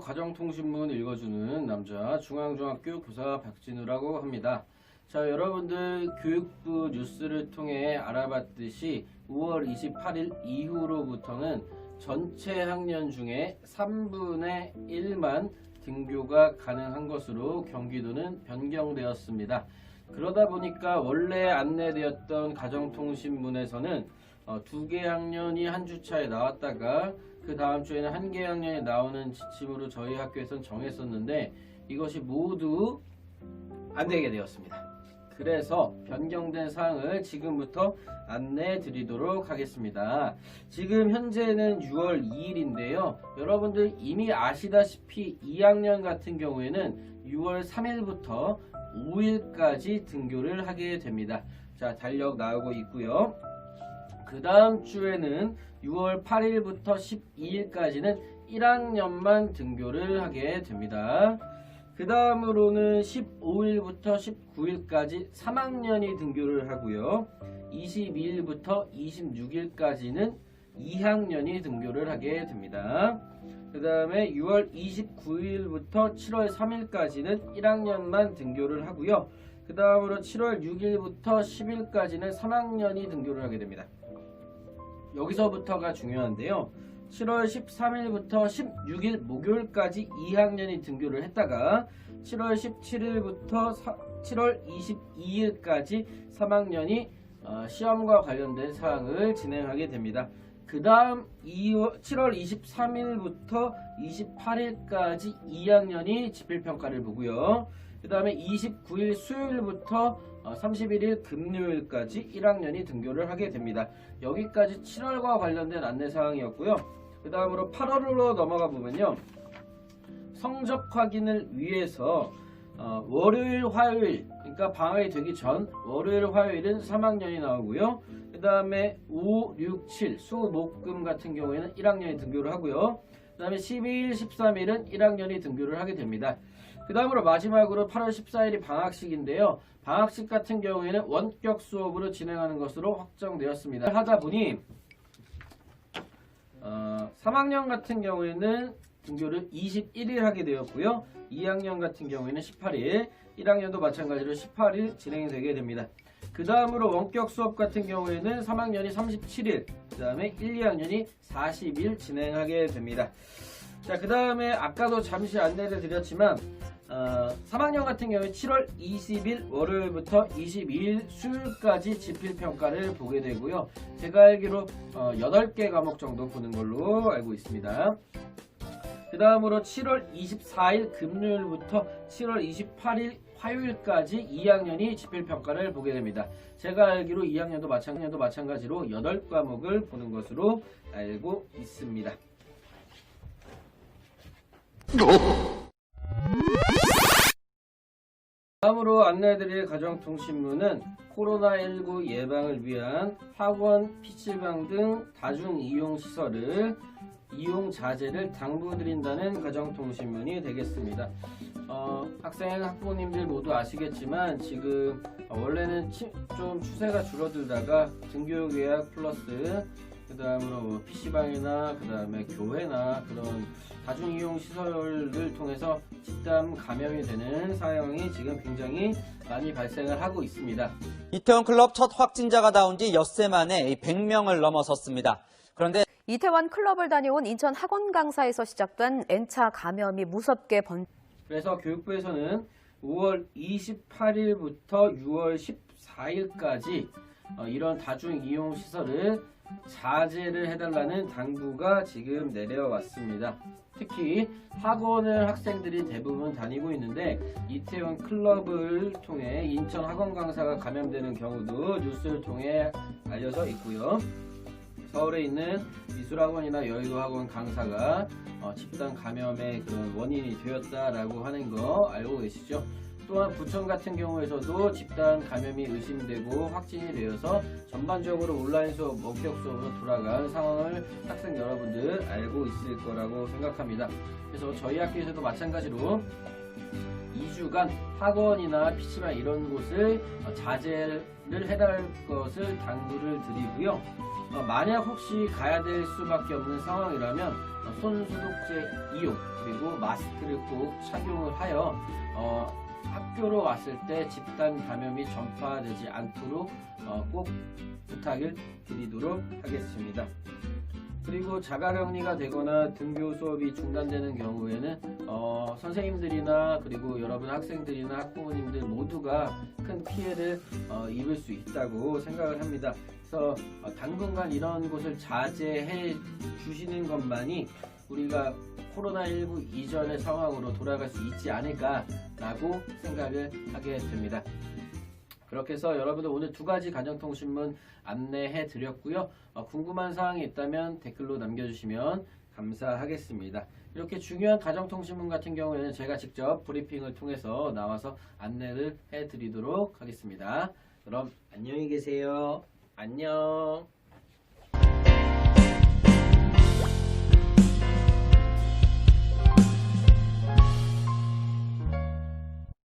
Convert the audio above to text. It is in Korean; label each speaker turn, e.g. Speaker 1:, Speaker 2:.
Speaker 1: 가정통신문 읽어주는 남자 중앙중학교 교사 박진우라고 합니다. 자, 여러분들 교육부 뉴스를 통해 알아봤듯이 5월 28일 이후로부터는 전체 학년 중에 3분의 1만 등교가 가능한 것으로 경기도는 변경되었습니다. 그러다 보니까 원래 안내되었던 가정통신문에서는 어, 두개 학년이 한 주차에 나왔다가 그 다음 주에는 한 개 학년이 나오는 지침으로 저희 학교에선 정했었는데 이것이 모두 안 되게 되었습니다. 그래서 변경된 사항을 지금부터 안내해 드리도록 하겠습니다. 지금 현재는 6월 2일인데요. 여러분들 이미 아시다시피 2학년 같은 경우에는 6월 3일부터 5일까지 등교를 하게 됩니다. 자, 달력 나오고 있고요. 그 다음 주에는 6월 8일부터 12일까지는 1학년만 등교를 하게 됩니다. 그 다음으로는 15일부터 19일까지 3학년이 등교를 하고요. 22일부터 26일까지는 2학년이 등교를 하게 됩니다. 그 다음에 6월 29일부터 7월 3일까지는 1학년만 등교를 하고요. 그 다음으로 7월 6일부터 10일까지는 3학년이 등교를 하게 됩니다. 여기서부터가 중요한데요. 7월 13일부터 16일 목요일까지 2학년이 등교를 했다가 7월 17일부터 7월 22일까지 3학년이 어, 시험과 관련된 사항을 진행하게 됩니다. 그 다음 7월 23일부터 28일까지 2학년이 지필평가를 보고요. 그 다음에 29일 수요일부터 31일 금요일까지 1학년이 등교를 하게 됩니다. 여기까지 7월과 관련된 안내사항이었고요. 그 다음으로 8월로 넘어가 보면요. 성적 확인을 위해서 어, 월요일, 화요일, 그러니까 방학이 되기 전 월요일, 화요일은 3학년이 나오고요. 그 다음에 5, 6, 7, 수, 목, 금 같은 경우에는 1학년이 등교를 하고요. 그 다음에 12일, 13일은 1학년이 등교를 하게 됩니다. 그 다음으로 마지막으로 8월 14일이 방학식인데요. 방학식 같은 경우에는 원격 수업으로 진행하는 것으로 확정되었습니다. 하다 보니 어, 3학년 같은 경우에는 등교를 21일 하게 되었고요. 2학년 같은 경우에는 18일, 1학년도 마찬가지로 18일 진행이 되게 됩니다. 그 다음으로 원격 수업 같은 경우에는 3학년이 37일, 그 다음에 1, 2학년이 40일 진행하게 됩니다. 자, 그 다음에 아까도 잠시 안내를 드렸지만 어, 3학년 같은 경우에 7월 20일 월요일부터 22일 수요일까지 지필평가를 보게 되고요. 제가 알기로 어, 8개 과목 정도 보는 걸로 알고 있습니다. 그 다음으로 7월 24일 금요일부터 7월 28일 화요일까지 2학년이 지필평가를 보게 됩니다. 제가 알기로 2학년도 마찬가지로, 마찬가지로 8과목을 보는 것으로 알고 있습니다. 다음으로 안내해드릴 가정통신문은 코로나19 예방을 위한 학원, PC방 등 다중이용시설을 이용 자제를 당부드린다는 가정통신문이 되겠습니다. 어, 학생, 학부모님들 모두 아시겠지만 지금 원래는 치- 좀 추세가 줄어들다가 등교계약 플러스 그 다음으로 뭐 PC방이나 그 다음에 교회나 그런 다중이용 시설을 통해서 집단 감염이 되는 사용이 지금 굉장히 많이 발생을 하고 있습니다.
Speaker 2: 이태원 클럽 첫 확진자가 나온 지 엿새 만에 100명을 넘어섰습니다. 그런데
Speaker 3: 이태원 클럽을 다녀온 인천 학원 강사에서 시작된 N차 감염이 무섭게 번
Speaker 1: 그래서 교육부에서는 5월 28일부터 6월 14일까지 어, 이런 다중 이용 시설을 자제를 해달라는 당부가 지금 내려왔습니다. 특히 학원을 학생들이 대부분 다니고 있는데 이태원 클럽을 통해 인천 학원 강사가 감염되는 경우도 뉴스를 통해 알려져 있고요. 서울에 있는 미술학원이나 여의도학원 강사가 어, 집단 감염의 그런 원인이 되었다라고 하는 거 알고 계시죠? 또한 부천 같은 경우에서도 집단 감염이 의심되고 확진이 되어서 전반적으로 온라인 수업, 원격 수업으로 돌아간 상황을 학생 여러분들 알고 있을 거라고 생각합니다. 그래서 저희 학교에서도 마찬가지로 2주간 학원이나 PC방 이런 곳을 어, 자제를 해달 것을 당부를 드리고요. 어, 만약 혹시 가야 될 수밖에 없는 상황이라면 어, 손소독제 이용 그리고 마스크를 꼭 착용을 하여 어, 학교로 왔을 때 집단 감염이 전파되지 않도록 어, 꼭 부탁을 드리도록 하겠습니다. 그리고 자가격리가 되거나 등교 수업이 중단되는 경우에는 어, 선생님들이나 그리고 여러분 학생들이나 학부모님들 모두가 큰 피해를 어, 입을 수 있다고 생각을 합니다. 그래서 어, 당분간 이런 곳을 자제해 주시는 것만이 우리가 코로나19 이전의 상황으로 돌아갈 수 있지 않을까라고 생각을 하게 됩니다. 그렇게 해서 여러분들 오늘 두 가지 가정통신문 안내해 드렸고요. 어, 궁금한 사항이 있다면 댓글로 남겨주시면 감사하겠습니다. 이렇게 중요한 가정통신문 같은 경우에는 제가 직접 브리핑을 통해서 나와서 안내를 해 드리도록 하겠습니다. 그럼 안녕히 계세요. 안녕.